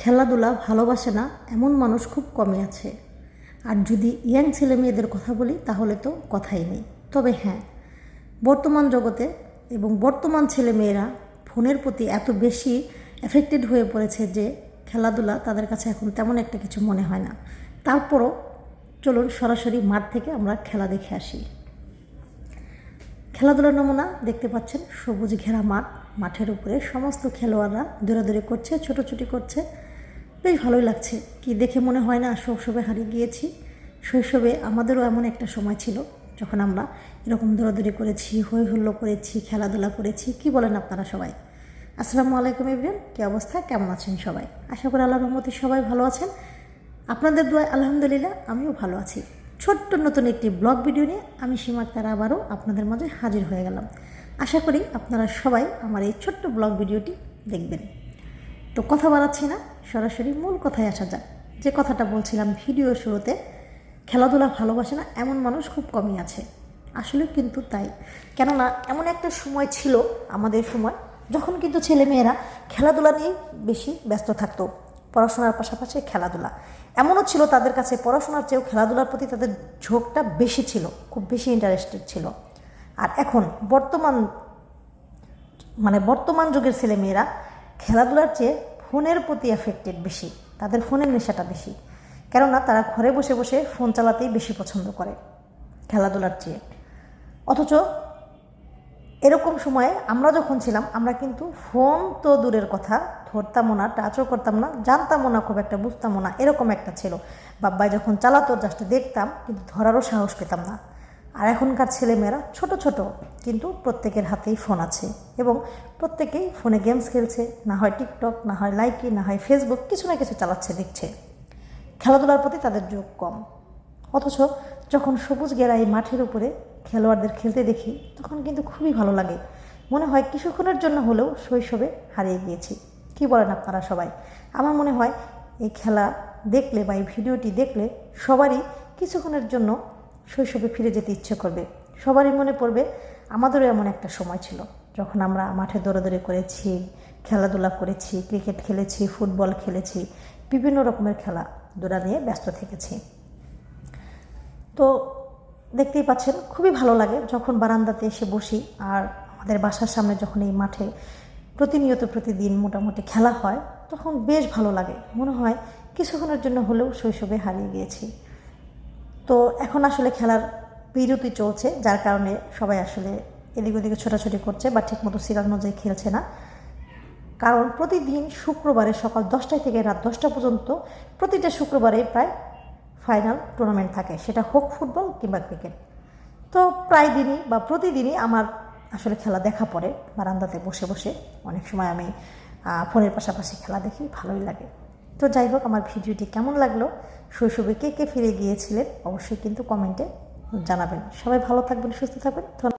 খেলাধুলা ভালোবাসে না, এমন মানুষ খুব কমই আছে। আর যদি ইয়াং ছেলে মেয়েদের কথা বলি, তাহলে তো কথাই নেই। তবে হ্যাঁ বর্তমান জগতে এবং বর্তমান ছেলে মেয়েরা ফোনের প্রতি এত বেশি এফেক্টেড হয়ে পড়েছে যে খেলাধুলা তাদের কাছে এখন তেমন একটা কিছু মনে হয় না। তারপরও চলুন সরাসরি মাঠ থেকে আমরা খেলা দেখে আসি। খেলাধুলার নমুনা দেখতে পাচ্ছেন সবুজ ঘেরা মাঠ। মাঠের উপরে সমস্ত খেলোয়াড়রা দৌড়াদৌড়ি করছে, ছোটোছুটি করছে। বেশ ভালোই লাগছে। কি দেখে মনে হয় না শৈশবে হারিয়ে গিয়েছি। শৈশবে আমাদেরও এমন একটা সময় ছিল যখন আমরা এরকম দৌড়াদৌড়ি করেছি হই হুল্লো করেছি, খেলাধুলা করেছি। কি বলেন আপনারা সবাই? আসসালামু আলাইকুম ইব্রান কী অবস্থা? কেমন আছেন সবাই? আশা করি আল্লাহ রহমতে সবাই ভালো আছেন। আপনাদের দোয়া আলহামদুলিল্লাহ, আমিও ভালো আছি। ছোট্ট নতুন একটি ব্লগ ভিডিও নিয়ে আমি সীমা তারা আবারও আপনাদের মাঝে হাজির হয়ে গেলাম। আশা করি আপনারা সবাই আমার এই ছোট্ট ব্লগ ভিডিওটি দেখবেন। তো কথা বাড়াচ্ছি না, সরাসরি মূল কথায় আসা যাক। যে কথাটা বলছিলাম ভিডিও শুরুতে, খেলাধুলা ভালোবাসে না এমন মানুষ খুব কমই আছে। আসলে কিন্তু তাই। কেননা এমন একটা সময় ছিল আমাদের সময় যখন কিন্তু ছেলেমেয়েরা খেলাধুলা নিয়ে বেশি ব্যস্ত থাকতো। পড়াশোনার পাশাপাশি খেলাধুলা। এমনও ছিল তাদের কাছে পড়াশোনার চেয়েও খেলাধুলার প্রতি তাদের ঝোঁকটা বেশি ছিল, খুব বেশি ইন্টারেস্টেড ছিল। আর এখন বর্তমান মানে বর্তমান যুগের ছেলেমেয়েরা খেলাধুলার চেয়ে ফোনের প্রতি এফেক্টেড বেশি, তাদের ফোনের নেশাটা বেশি। কেননা তারা ঘরে বসে বসে ফোন চালাতেই বেশি পছন্দ করে খেলাধুলার চেয়ে। অথচ এরকম সময়ে আমরা যখন ছিলাম, আমরা কিন্তু ফোন তো দূরের কথা, ধরতামও না টাচও করতাম না, জানতামও না, খুব একটা বুঝতামও না, এরকম একটা ছিল। বাব্বাই যখন চালাতো জাস্ট দেখতাম, কিন্তু ধরারও সাহস পেতাম না। আর এখনকার ছেলেমেয়েরা ছোট ছোট, কিন্তু প্রত্যেকের হাতেই ফোন আছে এবং প্রত্যেকেই ফোনে গেমস খেলছে, না হয় টিকটক, না হয় লাইকি, না হয় ফেসবুক, কিছু না কিছু চালাচ্ছে, দেখছে। খেলাধুলার প্রতি তাদের যোগ কম। অথচ যখন সবুজ গেরা এই মাঠের উপরে খেলোয়াড়দের খেলতে দেখি, তখন কিন্তু খুবই ভালো লাগে। মনে হয় কিছুক্ষণের জন্য হলেও শৈশবে হারিয়ে গিয়েছি। কি বলেন আপনারা সবাই? আমার মনে হয় এই খেলা দেখলে বা এই ভিডিওটি দেখলে সবারই কিছুক্ষণের জন্য শৈশবে ফিরে যেতে ইচ্ছে করবে। সবারই মনে পড়বে, আমাদেরও এমন একটা সময় ছিল, যখন আমরা মাঠে দৌড়াদৌড়ি করেছি, খেলাধুলা করেছি, ক্রিকেট খেলেছি, ফুটবল খেলেছি, বিভিন্ন রকমের খেলা দৌড়া নিয়ে ব্যস্ত থেকেছি। তো দেখতেই পাচ্ছেন, খুবই ভালো লাগে যখন বারান্দাতে এসে বসি আর আমাদের বাসার সামনে যখন এই মাঠে প্রতিনিয়ত প্রতিদিন মোটামুটি খেলা হয়, তখন বেশ ভালো লাগে। মনে হয় কিছুক্ষণের জন্য হলেও শৈশবে হারিয়ে গিয়েছি। তো এখন আসলে খেলার বিরতি চলছে, যার কারণে সবাই আসলে এদিক ওদিকে ছোটাছুটি করছে বা ঠিকমতো সিরিয়াল অনুযায়ী খেলছে না। কারণ প্রতিদিন শুক্রবারে সকাল দশটায় থেকে রাত দশটা পর্যন্ত প্রতিটা শুক্রবারে প্রায় ফাইনাল টুর্নামেন্ট থাকে, সেটা হোক ফুটবল কিংবা ক্রিকেট। তো প্রায় দিনই বা প্রতিদিনই আমার আসলে খেলা দেখা পড়ে, বারান্দাতে বসে বসে। অনেক সময় আমি ফোনের পাশাপাশি খেলা দেখি, ভালোই লাগে। তো যাই হোক, আমার ভিডিওটি কেমন লাগল, শৈশবে কে কে ফিরে গিয়েছিলেন, অবশ্যই কিন্তু কমেন্টে জানাবেন। সবাই ভালো থাকবেন, সুস্থ থাকবেন